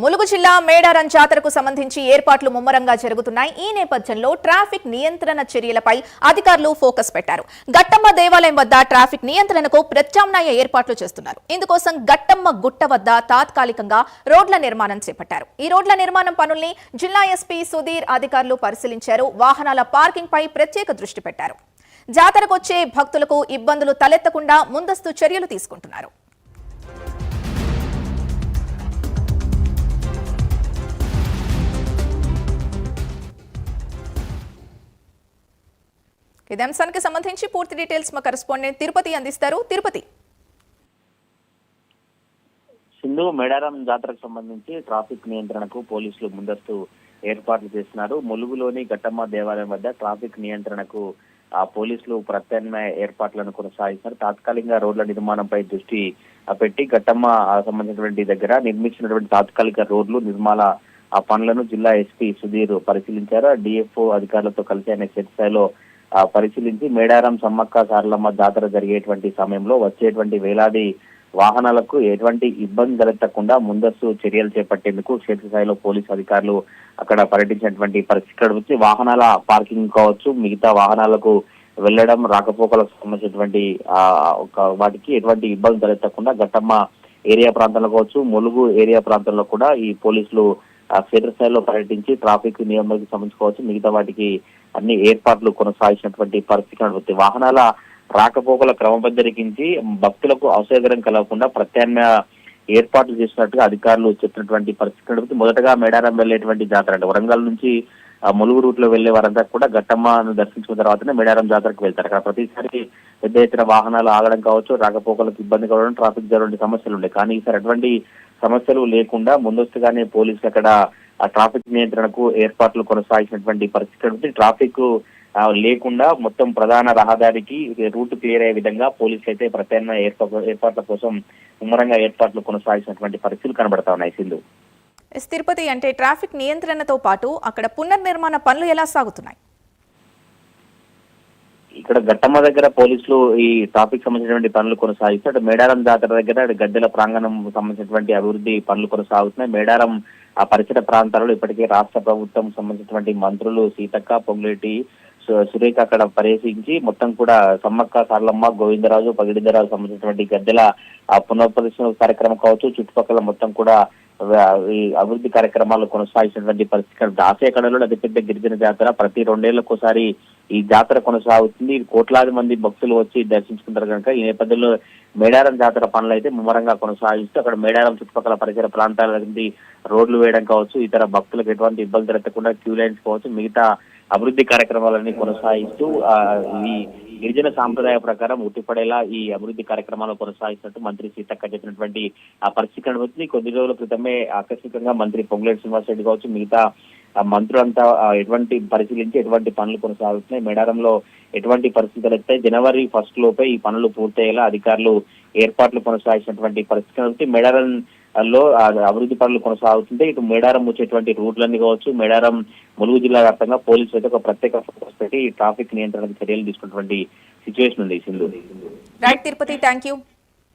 ములుగు జిల్లా మేడారం జాతరకు సంబంధించి ఏర్పాట్లు ముమ్మరంగా జరుగుతున్నాయి. ఈ నేపథ్యంలో ట్రాఫిక్ నియంత్రణ చర్యలపై అధికారులు ఫోకస్ పెట్టారు. గట్టమ్మ దేవాలయం వద్ద ట్రాఫిక్ నియంత్రణకు ప్రత్యామ్నాయ ఏర్పాట్లు చేస్తున్నారు. ఇందుకోసం గట్టమ్మ గుట్ట వద్ద తాత్కాలికంగా రోడ్ల నిర్మాణం చేపట్టారు. ఈ రోడ్ల నిర్మాణం పనుల్ని జిల్లా ఎస్పీ సుధీర్ అధికారులు పరిశీలించారు. వాహనాల పార్కింగ్ పై ప్రత్యేక దృష్టి పెట్టారు. జాతరకొచ్చే భక్తులకు ఇబ్బందులు తలెత్తకుండా ముందస్తు చర్యలు తీసుకుంటున్నారు. ఇదే అంశానికి సంబంధించి పూర్తి డీటెయిల్స్ మా కరెస్పాండెంట్ తిరుపతి అందిస్తారు. తిరుపతి. సింధు మేడారం జాతరకు సంబంధించి ట్రాఫిక్ నియంత్రణకు పోలీసులు ముందస్తు ఏర్పాట్లు చేస్తున్నారు. ములుగులోని ఘట్టమ్మ దేవాలయం వద్ద ట్రాఫిక్ నియంత్రణకు ఆ పోలీసులు ప్రత్యామ్నాయ ఏర్పాట్లను కొనసాగిస్తున్నారు. తాత్కాలికంగా రోడ్ల నిర్మాణంపై దృష్టి పెట్టి ఘట్టమ్మ సంబంధించినటువంటి దగ్గర నిర్మించినటువంటి తాత్కాలిక రోడ్లు నిర్మాణ ఆ పనులను జిల్లా ఎస్పీ సుధీర్ పరిశీలించారు. డిఎఫ్ఓ అధికారులతో కలిసి ఆయన చర్చలో స్థాయిలో పరిశీలించి మేడారం సమ్మక్క సారలమ్మ జాతర జరిగేటువంటి సమయంలో వచ్చేటువంటి వేలాది వాహనాలకు ఎటువంటి ఇబ్బంది తలెత్తకుండా ముందస్తు చర్యలు చేపట్టేందుకు క్షేత్రస్థాయిలో పోలీసు అధికారులు అక్కడ పర్యటించినటువంటి పరిస్థితి ఇక్కడ వచ్చి వాహనాల పార్కింగ్ కావచ్చు మిగతా వాహనాలకు వెళ్ళడం రాకపోకలకు సంబంధించినటువంటి ఆ ఒక వాటికి ఎటువంటి ఇబ్బంది తలెత్తకుండా గట్టమ్మ ఏరియా ప్రాంతంలో కావచ్చు ములుగు ఏరియా ప్రాంతంలో కూడా ఈ పోలీసులు క్షేత్రస్థాయిలో పర్యటించి ట్రాఫిక్ నియమాలకు సంబంధించుకోవచ్చు మిగతా వాటికి అన్ని ఏర్పాట్లు కొనసాగించినటువంటి పరిస్థితి కనబడుతుంది. వాహనాల రాకపోకల క్రమబద్ధరికించి భక్తులకు అసౌకర్యం కలగకుండా ప్రత్యామ్నాయ ఏర్పాట్లు చేసినట్టుగా అధికారులు చెప్పినటువంటి పరిస్థితి కనబడుతుంది. మొదటగా మేడారం వెళ్ళేటువంటి జాతర అంటే వరంగల్ నుంచి ములుగు రూట్లో వెళ్ళే వారంతా కూడా ఘట్టమ్మను దర్శించుకున్న తర్వాతనే మేడారం జాతరకు వెళ్తారు. అక్కడ ప్రతిసారి పెద్ద ఎత్తున వాహనాలు ఆగడం కావచ్చు రాకపోకలకు ఇబ్బంది కావడం ట్రాఫిక్ జరిగే సమస్యలు ఉన్నాయి కానీ ఈసారి అటువంటి సమస్యలు లేకుండా ముందస్తుగానే పోలీసులు అక్కడ ట్రాఫిక్ నియంత్రణకు ఏర్పాట్లు కొనసాగించినటువంటి పరిస్థితి. ట్రాఫిక్ ఆ, లేకుండా మొత్తం ప్రధాన రహదారికి రూట్ క్లియర్ అయ్యే విధంగా పోలీసులు అయితే ప్రత్యామ్నాయ ఏర్పా- ఏర్పాట్ల కోసం ముమ్మరంగా ఏర్పాట్లు కొనసాగించినటువంటి పరిస్థితులు కనబడతా ఉన్నాయి సింధు. తిరుపతి అంటే ట్రాఫిక్ నియంత్రణతో పాటు అక్కడ పునర్నిర్మాణ పనులు ఎలా సాగుతున్నాయి? ఇక్కడ గట్టమ్మ దగ్గర పోలీసులు ఈ ట్రాఫిక్ సంబంధించినటువంటి పనులు కొనసాగిస్తూ అటు మేడారం జాతర దగ్గర గద్దెల ప్రాంగణం సంబంధించినటువంటి అభివృద్ధి పనులు కొనసాగుతున్నాయి. మేడారం ఆ పరిసర ప్రాంతాలలో ఇప్పటికే రాష్ట్ర ప్రభుత్వం సంబంధించినటువంటి మంత్రులు సీతక్క పొంగులేటి సు- సురేఖ అక్కడ పర్యటించి మొత్తం కూడా సమ్మక్క సార్లమ్మ గోవిందరాజు పగిడిందరాజు సంబంధించినటువంటి గద్దెల ఆ కార్యక్రమం కావచ్చు చుట్టుపక్కల మొత్తం కూడా ఈ అభివృద్ధి కార్యక్రమాలు కొనసాగించినటువంటి పరిస్థితి ఆసియా కళలో అతిపెద్ద గిరిజన జాతర ప్రతి రెండేళ్ళకోసారి ఒకసారి ఈ జాతర కొనసాగుతుంది. కోట్లాది మంది భక్తులు వచ్చి దర్శించుకుంటారు కనుక ఈ నేపథ్యంలో మేడారం జాతర పనులు అయితే ముమ్మరంగా కొనసాగిస్తూ అక్కడ మేడారం చుట్టుపక్కల పరిసర ప్రాంతాల నుండి రోడ్లు వేయడం కావచ్చు ఇతర భక్తులకు ఎటువంటి ఇబ్బంది జరగకుండా క్యూ లైన్స్ కావచ్చు మిగతా అభివృద్ధి కార్యక్రమాలన్నీ కొనసాగిస్తూ ఈ గిరిజన సాంప్రదాయ ప్రకారం ఉట్టిపడేలా ఈ అభివృద్ధి కార్యక్రమాలు కొనసాగిస్తున్నట్టు మంత్రి సీతక్క చెప్పినటువంటి ఆ పరిస్థితి కనబడుతుంది. కొద్ది రోజుల క్రితమే ఆకస్మికంగా మంత్రి పొంగులేటి శ్రీనివాసరెడ్డి కావచ్చు మిగతా మంత్రులంతా ఎటువంటి పరిశీలించి ఎటువంటి పనులు కొనసాగుతున్నాయి? మేడారంలో ఎటువంటి పరిస్థితులు వస్తాయి? జనవరి ఫస్ట్ లోపే ఈ పనులు పూర్తయ్యేలా అధికారులు ఏర్పాట్లు కొనసాగించినటువంటి పరిస్థితి కనబడుతుంది మేడారం లో ఆ అభివృద్ధి పనులు కొనసాగుతుంటే ఇటు మేడారం వచ్చేటువంటి రూట్లన్నీ కావచ్చు మేడారం ములుగు జిల్లా వ్యాప్తంగా పోలీసులు అయితే ఒక ప్రత్యేక ఫోకస్ పెట్టి ట్రాఫిక్ నియంత్రణకు చర్యలు తీసుకున్నటువంటి సిచ్యువేషన్ ఉంది Sindhu right Tirupati thank you.